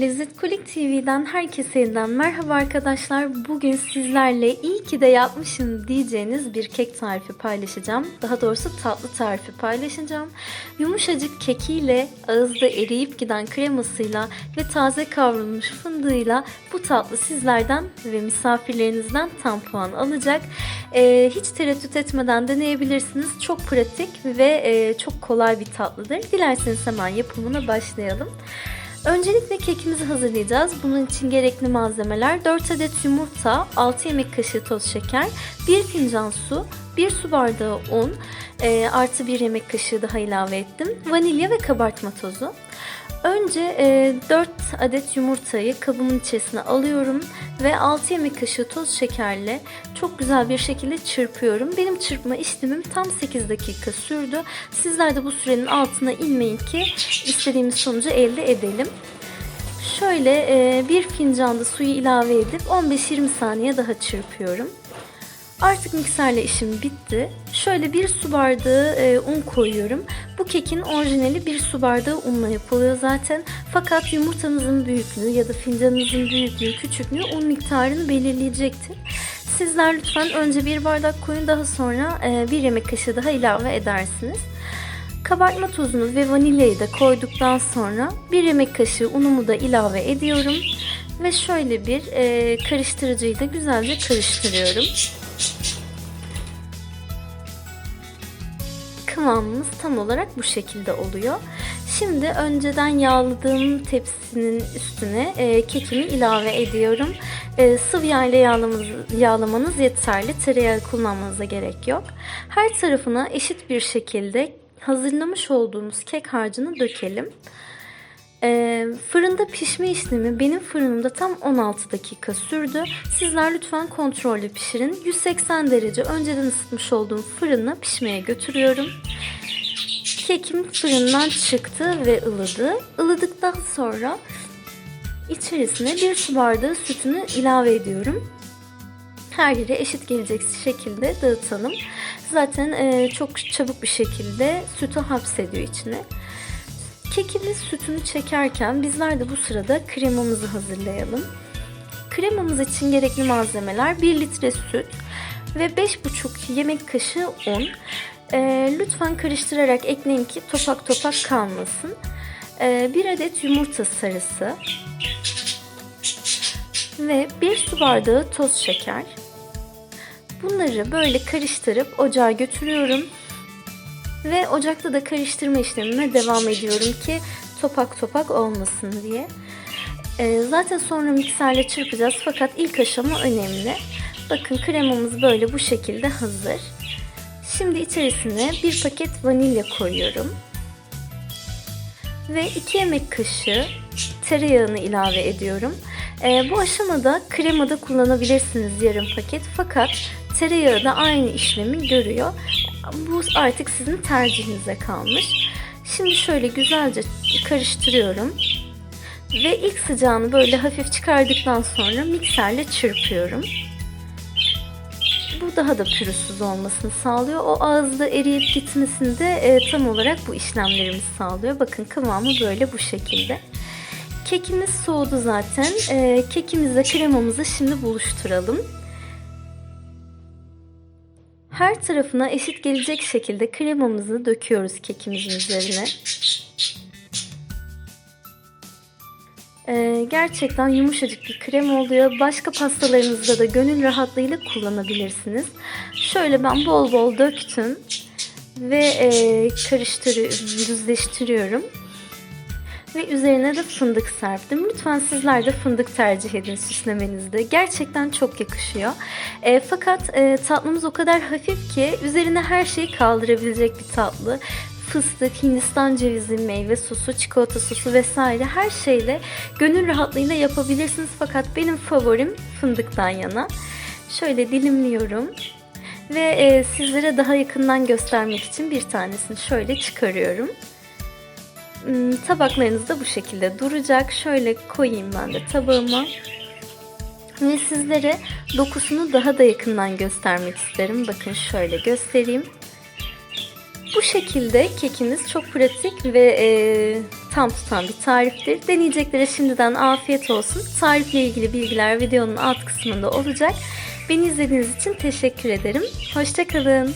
Lezzet Kulik TV'den herkese yeniden merhaba arkadaşlar. Bugün sizlerle iyi ki de yapmışım diyeceğiniz bir kek tarifi paylaşacağım. Daha doğrusu tatlı tarifi paylaşacağım. Yumuşacık kekiyle, ağızda eriyip giden kremasıyla ve taze kavrulmuş fındığıyla bu tatlı sizlerden ve misafirlerinizden tam puan alacak. Ee, hiç tereddüt etmeden deneyebilirsiniz. Çok pratik ve e, çok kolay bir tatlıdır. Dilerseniz hemen yapımına başlayalım. Öncelikle kekimizi hazırlayacağız. Bunun için gerekli malzemeler 4 adet yumurta, 6 yemek kaşığı toz şeker, 1 fincan su, 1 su bardağı un, e, artı 1 yemek kaşığı daha ilave ettim. Vanilya ve kabartma tozu. Önce e, 4 adet yumurtayı kabımın içerisine alıyorum ve 6 yemek kaşığı toz şekerle çok güzel bir şekilde çırpıyorum. Benim çırpma işlemim tam 8 dakika sürdü. Sizler de bu sürenin altına inmeyin ki istediğimiz sonucu elde edelim. Şöyle e, bir fincanda suyu ilave edip 15-20 saniye daha çırpıyorum. Artık mikserle işim bitti. Şöyle bir su bardağı e, un koyuyorum. Bu kekin orijinali bir su bardağı unla yapılıyor zaten. Fakat yumurtanızın büyüklüğü ya da fincanınızın büyüklüğü, küçüklüğü un miktarını belirleyecektir. Sizler lütfen önce bir bardak koyun daha sonra e, bir yemek kaşığı daha ilave edersiniz. Kabartma tozunu ve vanilyayı da koyduktan sonra bir yemek kaşığı unumu da ilave ediyorum. Ve şöyle bir e, karıştırıcıyı da güzelce karıştırıyorum. Kıvamımız tam olarak bu şekilde oluyor. Şimdi önceden yağladığım tepsinin üstüne e, kekimi ilave ediyorum. E, sıvı yağ ile yağlamanız, yeterli. Tereyağı kullanmanıza gerek yok. Her tarafına eşit bir şekilde hazırlamış olduğumuz kek harcını dökelim. E, fırında pişme işlemi benim fırınımda tam 16 dakika sürdü. Sizler lütfen kontrollü pişirin. 180 derece önceden ısıtmış olduğum fırına pişmeye götürüyorum. Kekim fırından çıktı ve ılıdı. Ilıdıktan sonra içerisine bir su bardağı sütünü ilave ediyorum. Her yere eşit gelecek şekilde dağıtalım. Zaten e, çok çabuk bir şekilde sütü hapsediyor içine. Kekimiz sütünü çekerken bizler de bu sırada kremamızı hazırlayalım. Kremamız için gerekli malzemeler 1 litre süt ve 5,5 yemek kaşığı un. E, lütfen karıştırarak ekleyin ki topak topak kalmasın. E, 1 adet yumurta sarısı ve 1 su bardağı toz şeker. Bunları böyle karıştırıp ocağa götürüyorum. Ve ocakta da karıştırma işlemine devam ediyorum ki topak topak olmasın diye. Ee, zaten sonra mikserle çırpacağız fakat ilk aşama önemli. Bakın kremamız böyle bu şekilde hazır. Şimdi içerisine bir paket vanilya koyuyorum. Ve 2 yemek kaşığı tereyağını ilave ediyorum. Ee, bu aşamada kremada kullanabilirsiniz yarım paket fakat tereyağı da aynı işlemi görüyor. Bu artık sizin tercihinize kalmış. Şimdi şöyle güzelce karıştırıyorum. Ve ilk sıcağını böyle hafif çıkardıktan sonra mikserle çırpıyorum. Bu daha da pürüzsüz olmasını sağlıyor. O ağızda eriyip gitmesini de e, tam olarak bu işlemlerimiz sağlıyor. Bakın kıvamı böyle bu şekilde. Kekimiz soğudu zaten. E, kekimizle kremamızı şimdi buluşturalım. Her tarafına eşit gelecek şekilde kremamızı döküyoruz kekimizin üzerine. Ee, gerçekten yumuşacık bir krem oluyor. Başka pastalarınızda da gönül rahatlığıyla kullanabilirsiniz. Şöyle ben bol bol döktüm ve e, karıştırıyorum, düzleştiriyorum. Ve üzerine de fındık serptim. Lütfen sizler de fındık tercih edin süslemenizde. Gerçekten çok yakışıyor. E, fakat e, tatlımız o kadar hafif ki üzerine her şeyi kaldırabilecek bir tatlı. Fıstık, Hindistan cevizi, meyve sosu, çikolata sosu vesaire her şeyle gönül rahatlığıyla yapabilirsiniz. Fakat benim favorim fındıktan yana. Şöyle dilimliyorum. Ve e, sizlere daha yakından göstermek için bir tanesini şöyle çıkarıyorum. Hmm, tabaklarınız da bu şekilde duracak. Şöyle koyayım ben de tabağıma. Ve sizlere dokusunu daha da yakından göstermek isterim. Bakın şöyle göstereyim. Bu şekilde kekimiz çok pratik ve e, tam tutan bir tariftir. Deneyeceklere şimdiden afiyet olsun. Tarifle ilgili bilgiler videonun alt kısmında olacak. Beni izlediğiniz için teşekkür ederim. Hoşçakalın.